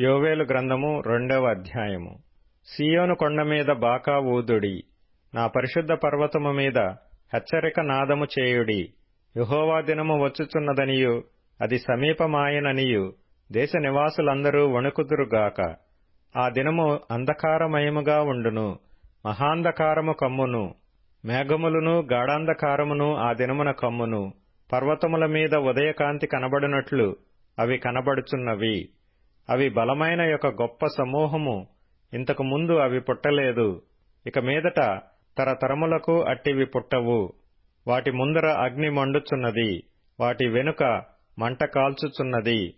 యోవేలు గ్రంథము రెండవ అధ్యాయము. సీయోను కొండ మీద బాకా ఊదుడి నా పరిశుద్ధ పర్వతము మీద హెచ్చరిక నాదము చేయుడి. యుహోవా దినము వచ్చుచున్నదనియు అది సమీపమాయననియు దేశ నివాసులందరూ వణుకుదురుగాక. ఆ దినము అంధకారమయముగా ఉండును మహాంధకారము కమ్మును మేఘములును గాఢాంధకారమును ఆ దినమున కమ్మును. పర్వతముల మీద ఉదయకాంతి కనబడినట్లు అవి కనబడుచున్నవి. అవి బలమైన యొక్క గొప్ప సమూహము. ఇంతకు ముందు అవి పుట్టలేదు. ఇక మీదట తరతరములకు అట్టివి పుట్టవు. వాటి ముందర అగ్ని మండుచున్నది. వాటి వెనుక మంట కాల్చుచున్నది.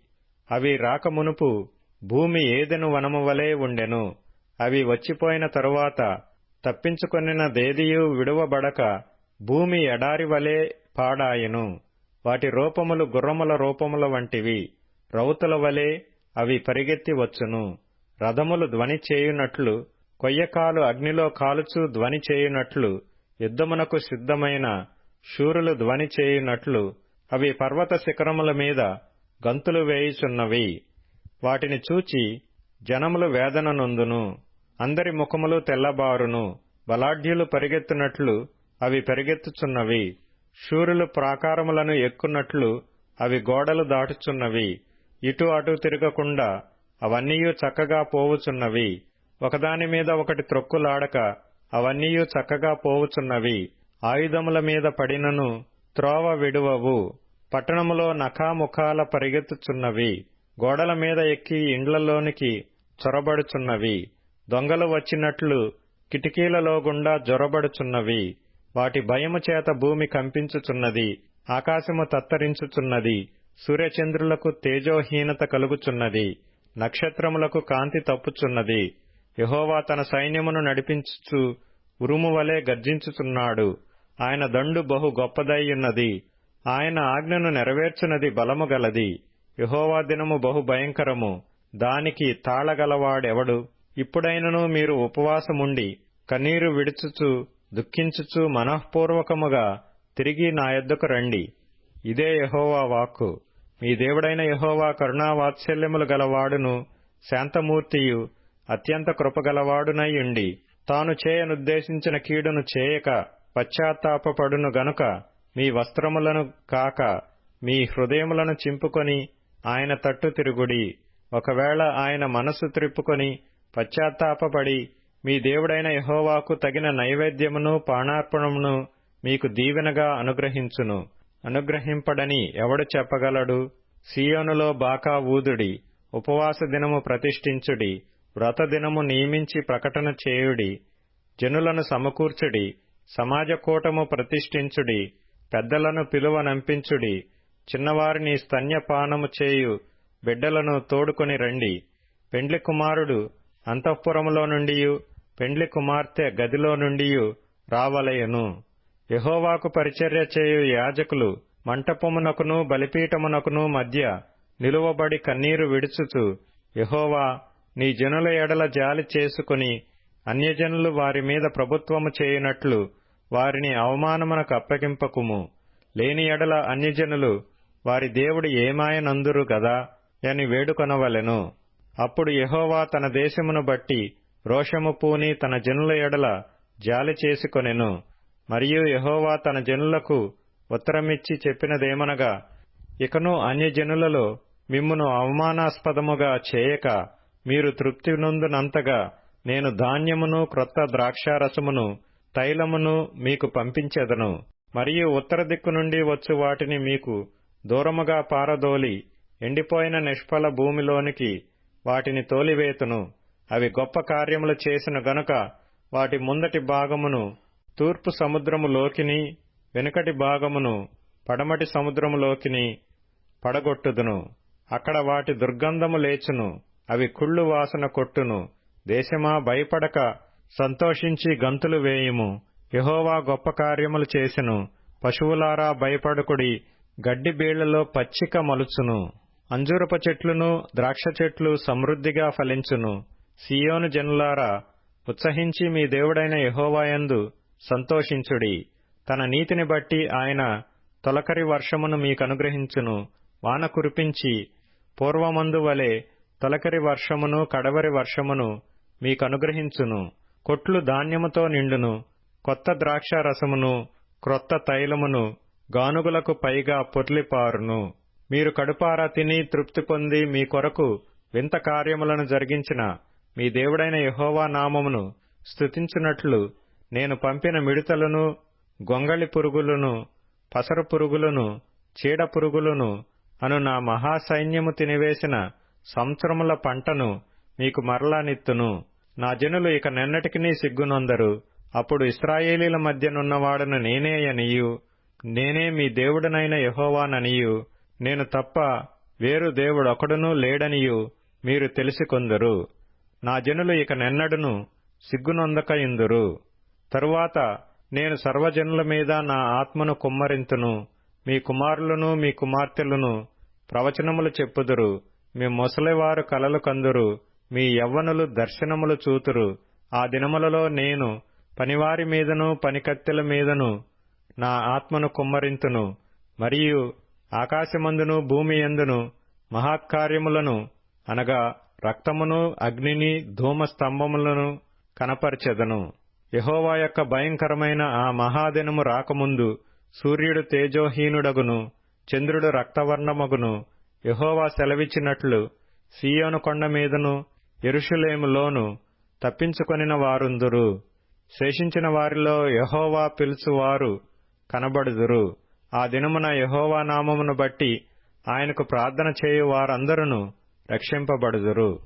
అవి రాకమునుపు భూమి ఏదెను వనము వలె ఉండెను. అవి వచ్చిపోయిన తరువాత తప్పించుకొనిన దేదియు విడువబడక భూమి ఎడారి వలె పాడాయెను. వాటి రూపములు గుర్రముల రూపముల వంటివి. రౌతుల వలె అవి పరిగెత్తి వచ్చును. రథములు ధ్వని చేయునట్లు కొయ్యకాలు అగ్నిలో కాలుచూ ధ్వని చేయునట్లు యుద్ధమునకు సిద్ధమైన శూరులు ధ్వని చేయునట్లు అవి పర్వత శిఖరముల మీద గంతులు వేయుచున్నవి. వాటిని చూచి జనములు వేదన నొందును. అందరి ముఖములు తెల్లబారును. బలాఢ్యులు పరిగెత్తునట్లు అవి పరిగెత్తుచున్నవి. శూరులు ప్రాకారములను ఎక్కున్నట్లు అవి గోడలు దాటుచున్నవి. ఇటు అటు తిరగకుండా అవన్నీయూ చక్కగా పోవుచున్నవి. ఒకదాని మీద ఒకటి త్రొక్కులాడక అవన్నీయూ చక్కగా పోవుచున్నవి. ఆయుధముల మీద పడినను త్రోవ విడువవు. పట్టణములో నఖాముఖాల పరిగెత్తుచున్నవి. గోడల మీద ఎక్కి ఇండ్లలోనికి చొరబడుచున్నవి. దొంగలు వచ్చినట్లు కిటికీలలో గుండా జొరబడుచున్నవి. వాటి భయము చేత భూమి కంపించుచున్నది. ఆకాశము తత్తరించుచున్నది. సూర్యచంద్రులకు తేజోహీనత కలుగుచున్నది నక్షత్రములకు కాంతి తప్పుచున్నది. యహోవా తన సైన్యమును నడిపించుచు ఉరుము వలె గర్జించుచున్నాడు. ఆయన దండు బహు గొప్పదయ్యున్నది ఆయన ఆజ్ఞను నెరవేర్చునది బలము గలది. యహోవా దినము బహు భయంకరము. దానికి తాళగలవాడెవడు? ఇప్పుడైనను మీరు ఉపవాసముండి కన్నీరు విడుచుచు దుఃఖించుచు మనఃపూర్వకముగా తిరిగి నా యొద్దకు రండి. ఇదే యహోవా వాక్కు. మీ దేవుడైన యహోవా కరుణావాత్సల్యములు గలవాడును శాంతమూర్తియు అత్యంత కృపగలవాడునయ్యుండి తాను చేయనుద్దేశించిన కీడును చేయక పశ్చాత్తాపడును గనుక మీ వస్త్రములను కాక మీ హృదయములను చింపుకొని ఆయన తట్టు తిరుగుడి. ఒకవేళ ఆయన మనస్సు త్రిప్పుకొని పశ్చాత్తాపడి మీ దేవుడైన యహోవాకు తగిన నైవేద్యమును పాణార్పణమును మీకు దీవెనగా అనుగ్రహించును. అనుగ్రహింపడని ఎవడు చెప్పగలడు? సియోనులో బాకా ఊదుడి ఉపవాస దినము ప్రతిష్ఠించుడి వ్రత దినము నియమించి ప్రకటన చేయుడి జనులను సమకూర్చుడి సమాజకూటము ప్రతిష్ఠించుడి పెద్దలను పిలువనంపించుడి చిన్నవారిని స్తన్యపానము చేయు బిడ్డలను తోడుకొని రండి. పెండ్లి కుమారుడు అంతఃపురములో నుండియు పెండ్లి కుమార్తె గదిలో నుండియు రావలయను యహోవాకు పరిచర్య చేయు యాజకులు మంటపమునకును బలిపీఠమునకును మధ్య నిలువబడి కన్నీరు విడుచుచు యహోవా నీ జనుల ఎడల జాలి చేసుకుని అన్యజనులు వారి మీద ప్రభుత్వము చేయునట్లు వారిని అవమానమునకు అప్పగింపకుము. లేని ఎడల అన్యజనులు వారి దేవుడు ఏమాయనందురు గదా అని వేడుకొనవలెను. అప్పుడు యహోవా తన దేశమును బట్టి రోషము పూని తన జనుల ఎడల జాలి చేసుకొనెను. మరియు యహోవా తన జనులకు ఉత్తరమిచ్చి చెప్పినదేమనగా ఇకను అన్యజనులలో మిమ్మును అవమానాస్పదముగా చేయక మీరు తృప్తి నొందునంతగా నేను ధాన్యమును క్రొత్త ద్రాక్షారసమును తైలమును మీకు పంపించెదను. మరియు ఉత్తర దిక్కు నుండి వచ్చు వాటిని మీకు దూరముగా పారదోలి ఎండిపోయిన నిష్ఫల భూమిలోనికి వాటిని తోలివేతును. అవి గొప్ప కార్యములు చేసిన గనుక వాటి ముందటి భాగమును తూర్పు సముద్రములోకిని వెనుకటి భాగమును పడమటి సముద్రములోకిని పడగొట్టుదును. అక్కడ వాటి దుర్గంధము లేచును అవి కుళ్ళు వాసన కొట్టును. దేశమా భయపడక సంతోషించి గంతులు వేయుము. యహోవా గొప్ప కార్యములు చేసెను. పశువులారా భయపడుకుడి గడ్డి బీళ్ళలో పచ్చిక మలుచును. అంజూరప చెట్లును ద్రాక్ష చెట్లు సమృద్ధిగా ఫలించును. సియోను జనులారా ఉత్సహించి మీ దేవుడైన యహోవాయందు సంతోషించుడి. తన నీతిని బట్టి ఆయన తొలకరి వర్షమును మీకనుగ్రహించును. వాన కురిపించి పూర్వమందు వలె తొలకరి వర్షమును కడవరి వర్షమును మీకనుగ్రహించును. కొట్లు ధాన్యముతో నిండును. కొత్త ద్రాక్ష రసమును క్రొత్త తైలమును గానుగులకు పైగా పొర్లిపారును. మీరు కడుపారా తిని తృప్తి పొంది మీ కొరకు వింత కార్యములను జరిగించిన మీ దేవుడైన యహోవా నామమును స్తుతించున్నట్లు నేను పంపిన మిడతలను గొంగళి పురుగులను పసరు పురుగులను చీడ పురుగులను అను నా మహాసైన్యము తినివేసిన సంవత్సరముల పంటను మీకు మరలానిత్తును నా జనులు ఇక నిన్నటికినీ సిగ్గునొందరు. అప్పుడు ఇస్రాయేలీల మధ్యనున్నవాడను నేనే అనియు. నేనే మీ దేవుడనైన యహోవాననియు. నేను తప్ప వేరు దేవుడొకడునూ లేడనియు. మీరు తెలిసికొందరు నా జనులు ఇక నెన్నడును సిగ్గునొందక ఇందురు. తరువాత నేను సర్వజనుల మీద నా ఆత్మను కుమ్మరింతును. మీ కుమారులను మీ కుమార్తెలను ప్రవచనములు చెప్పుదురు. మీ ముసలివారు కలలు కందురు. మీ యవ్వనులు దర్శనములు చూతురు. ఆ దినములలో నేను పనివారి మీదను పనికత్తెల మీదను నా ఆత్మను కుమ్మరింతును. మరియు ఆకాశమందును భూమి ఎందును మహాకార్యములను అనగా రక్తమును అగ్నిని ధూమ స్తంభములను కనపరచెదను. యహోవా యొక్క భయంకరమైన ఆ మహాదినము రాకముందు సూర్యుడు తేజోహీనుడగును చంద్రుడు రక్తవర్ణమగును. యహోవా సెలవిచ్చినట్లు సీయోను కొండ మీదను ఎరుషులేములోను తప్పించుకొనిన వారుందురు. శేషించిన వారిలో యహోవా పిలుచువారు కనబడుదురు. ఆ దినమున యహోవా నామమును బట్టి ఆయనకు ప్రార్థన చేయు వారందరూ రక్షింపబడుదురు.